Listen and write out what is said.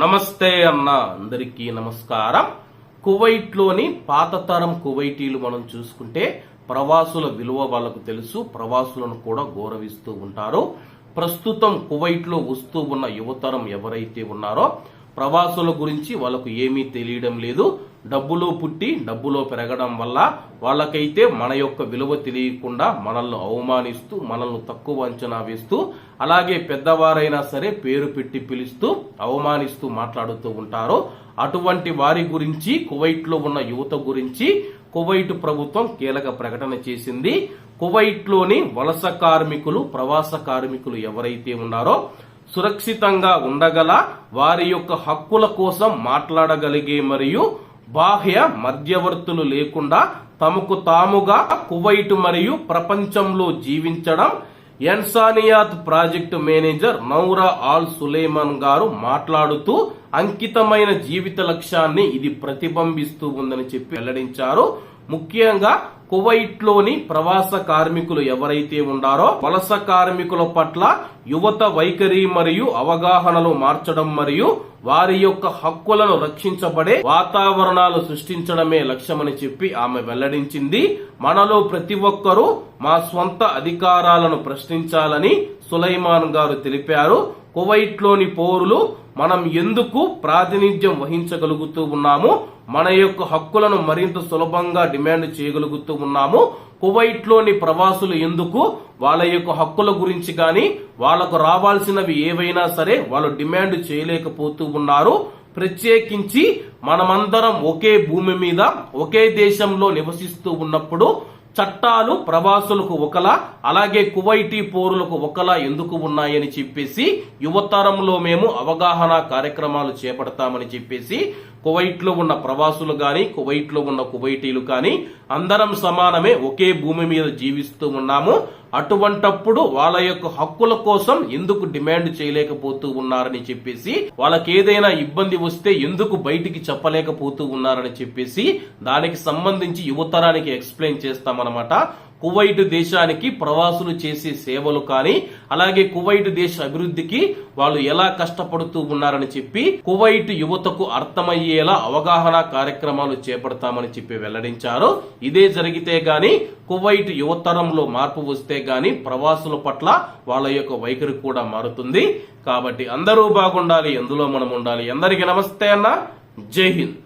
నమస్తే అన్న అందరికీ నమస్కారం. కువైట్లోని పాతతరం కువైటీలు మనం చూసుకుంటే ప్రవాసుల విలువ వాళ్ళకు తెలుసు ప్రవాసులను కూడా గౌరవిస్తూ ఉంటారు. ప్రస్తుతం కువైట్లో వస్తూ ఉన్న యువతరం ఎవరైతే ఉన్నారో ప్రవాసుల గురించి వాళ్ళకు ఏమీ తెలియడం లేదు. డబ్బులో పుట్టి డబ్బులో పెరగడం వల్ల వాళ్ళకైతే మన యొక్క విలువ తెలియకుండా మనల్ని అవమానిస్తూ మనల్ని తక్కువ అంచనా వేస్తూ అలాగే పెద్దవారైనా సరే పేరు పెట్టి పిలుస్తూ అవమానిస్తూ మాట్లాడుతూ ఉంటారు. అటువంటి వారి గురించి కువైట్లో ఉన్న యువత గురించి కువైట్ ప్రభుత్వం కీలక ప్రకటన చేసింది. కువైట్లోని వలస కార్మికులు ప్రవాస కార్మికులు ఎవరైతే ఉన్నారో సురక్షితంగా ఉండగల వారి యొక్క హక్కుల కోసం మాట్లాడగలిగే మరియు బాహ్య మధ్యవర్తులు లేకుండా తమకు తాముగా కువైట్ మరియు ప్రపంచంలో జీవించడం Ensaniyat project manager Noura Al Suleiman గారు మాట్లాడుతూ అంకితమైన జీవిత లక్ష్యాన్ని ఇది ప్రతిబింబిస్తూ ఉందని చెప్పి వెల్లడించారు. ముఖ్యంగా కువైట్లోని ప్రవాస కార్మికులు ఎవరైతే ఉండారో వలస కార్మికుల పట్ల యువత వైఖరి మరియు అవగాహనలు మార్చడం మరియు వారి యొక్క హక్కులను రక్షించబడే వాతావరణాలు సృష్టించడమే లక్ష్యమని చెప్పి ఆమె వెల్లడించింది. మనలో ప్రతి ఒక్కరూ మా స్వంత అధికారాలను ప్రశ్నించాలని సులైమాన్ గారు తెలిపారు. కువైట్లోని పౌరులు మనం ఎందుకు ప్రాతినిధ్యం వహించగలుగుతూ ఉన్నాము? మన యొక్క హక్కులను మరింత సులభంగా డిమాండ్ చేయగలుగుతూ ఉన్నాము? కువైట్లోని ప్రవాసులు ఎందుకు వాళ్ళ యొక్క హక్కుల గురించి కానీ వాళ్ళకు రావాల్సినవి ఏవైనా సరే వాళ్ళు డిమాండ్ చేయలేకపోతూ ఉన్నారు. ప్రత్యేకించి మనమందరం ఒకే భూమి మీద ఒకే దేశంలో నివసిస్తూ ఉన్నప్పుడు చట్టాలు ప్రవాసులకు ఒకలా అలాగే కువైటీ పౌరులకు ఒకలా ఎందుకు ఉన్నాయని చెప్పేసి యువతరంలో మేము అవగాహన కార్యక్రమాలు చేపడతామని చెప్పేసి కువైట్లో ఉన్న ప్రవాసులు కానీ కువైట్లో ఉన్న కువైటీలు కానీ అందరం సమానమే ఒకే భూమి మీద జీవిస్తూ ఉన్నాము. అటువంటప్పుడు వాళ్ళ యొక్క హక్కుల కోసం ఎందుకు డిమాండ్ చేయలేకపోతూ ఉన్నారని చెప్పేసి వాళ్ళకి ఏదైనా ఇబ్బంది వస్తే ఎందుకు బయటికి చెప్పలేకపోతూ ఉన్నారని చెప్పేసి దానికి సంబంధించి యువతరానికి ఎక్స్ప్లెయిన్ చేస్తామన్నమాట. కువైట్ దేశానికి ప్రవాసులు చేసే సేవలు కానీ అలాగే కువైట్ దేశ అభివృద్ధికి వాళ్ళు ఎలా కష్టపడుతూ ఉన్నారని చెప్పి కువైట్ యువతకు అర్థమయ్యేలా అవగాహన కార్యక్రమాలు చేపడతామని చెప్పి వెల్లడించారు. ఇదే జరిగితే గాని కువైట్ యువతరంలో మార్పు వస్తే గాని ప్రవాసుల పట్ల వాళ్ళ యొక్క వైఖరి కూడా మారుతుంది. కాబట్టి అందరూ బాగుండాలి ఎందులో మనం ఉండాలి. అందరికీ నమస్తే అన్న. జై హింద్.